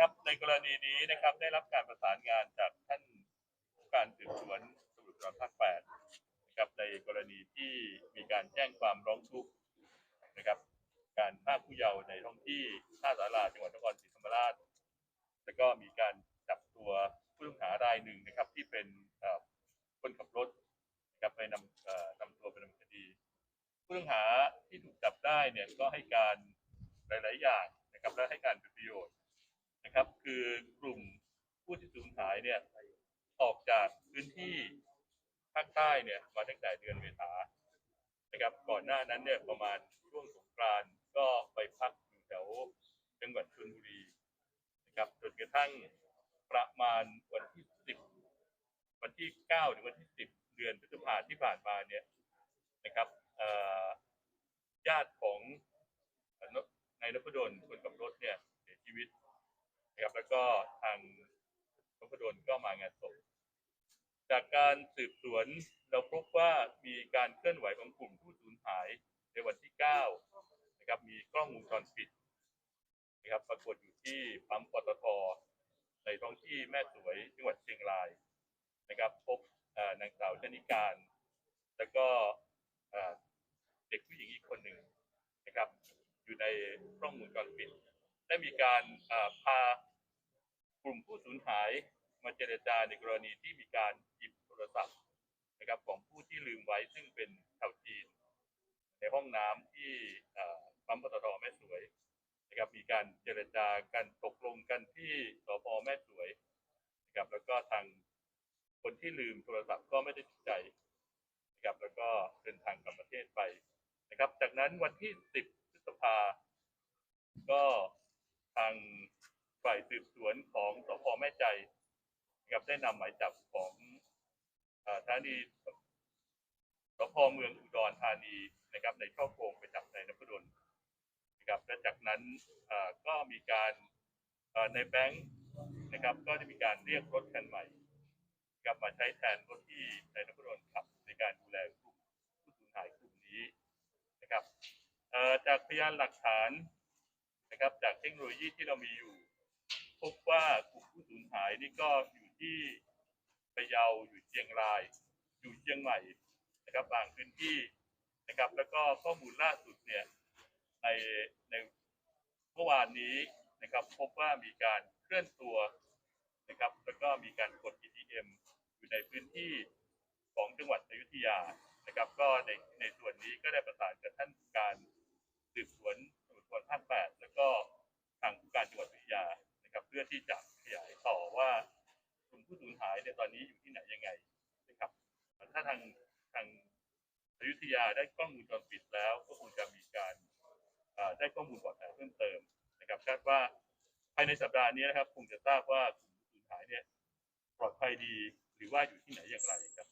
ครับในกรณีนี้นะครับได้รับการประสานงานจากท่านผู้การสืบสวนตำรวจภูธรภาคแปดนะครับในกรณีที่มีการแจ้งความร้องทุกข์นะครับ การพรากผู้เยาว์ในท้องที่ท่าสาราจังหวัดนครศรีธรรมราช แล้วก็มีการจับตัวผู้ต้องหารายหนึ่งนะครับ ที่เป็นคนขับรถนะครับไปนำนำตัวไปดำเนินคดี ผู้ต้องหาที่ถูกจับได้เนี่ยก็ให้การหลาย ๆ อย่างนะครับและให้การเป็นประโยชน์ นะครับ คือกลุ่มผู้ที่สูญหายเนี่ยออกจากพื้นที่ภาคใต้เนี่ยมาตั้งแต่เดือนเมษานะครับก่อนหน้านั้นเนี่ยประมาณช่วงสงกรานต์ก็ไปพักอยู่แถวจังหวัดชลบุรีนะครับจนกระทั่งประมาณวันที่10วันที่9หรือวันที่10เดือนพฤษภาที่ผ่านมาเนี่ยนะครับญาติของนายนพดลคนขับรถเนี่ยเสียชีวิต นะครับแล้วก็ทางนพดลก็มางานศพจากการสืบสวนเราพบว่ามีการเคลื่อนไหวของกลุ่มผู้สูญหายในวันที่ 9 นะครับ มีกล้องวงจรปิดนะครับปรากฏอยู่ที่ปั๊มปตทในท้องที่แม่สวยจังหวัดเชียงรายนะครับพบนางสาวชนิการ แล้วก็เด็กผู้หญิงอีกคนหนึ่งนะครับ อยู่ในกล้องวงจรปิด ได้มีการพา กลุ่มผู้สูญหายมาเจรจาในกรณีที่มีการหยิบโทรศัพท์นะครับของผู้ที่ลืมไว้ซึ่งเป็นชาวจีน ในห้องน้ำที่ปั๊มปตทแม่สวยนะครับมีการเจรจากันตกลงกันที่สพแม่สวยนะครับแล้วก็ทางคนที่ลืมโทรศัพท์ก็ไม่ได้ติดใจนะครับแล้วก็เดินทางกลับประเทศไปนะครับ จากนั้นวันที่ 10พฤษภาก็ทาง ฝ่ายสืบสวนของสพแม่ใจนะครับได้นำหมายจับของอาสถานีสพเมืองอุดรธานีนะครับ ในช่อโกงไปจับในนพดลนะครับและจากนั้นก็มีการในแบงค์นะครับ ก็ได้มีการเรียกรถคันใหม่กลับมาใช้แทนรถที่นายนพดลขับในการดูแลกลุ่มผู้สูญหายกลุ่มนี้นะครับจากพยานหลักฐานนะครับ จากเทคโนโลยีที่เรามีอยู่ พบว่ากลุ่มผู้สูญหายนี่ก็อยู่ที่พะเยาอยู่เชียงราย อยู่เชียงใหม่นะครับบางพื้นที่นะครับ แล้วก็ข้อมูลล่าสุดเนี่ยในในเมื่อวานนี้นะครับ พบว่ามีการเคลื่อนตัวนะครับ แล้วก็มีการกด ETM อยู่ในพื้นที่ของจังหวัดอยุธยานะครับ ก็ในในส่วนนี้ก็ได้ประสานกับท่านการสืบสวน ที่จะขยายต่อว่ากลุ่มผู้สูญหายในยตอนนี้อยู่ที่ไหนยังไงนะครับถ้าทางทางอยุธยาได้กล้องวงจรปิดแล้วก็คงจะมีการได้ข้อมูลเบาะแสเพิ่มเติมนะครับคาดว่าภายในสัปดาห์นี้นะครับคงจะทราบว่ากลุ่มผู้สูญหายเนี่ยปลอดภัยดีหรือว่าอยู่ที่ไหนอย่างไรครับ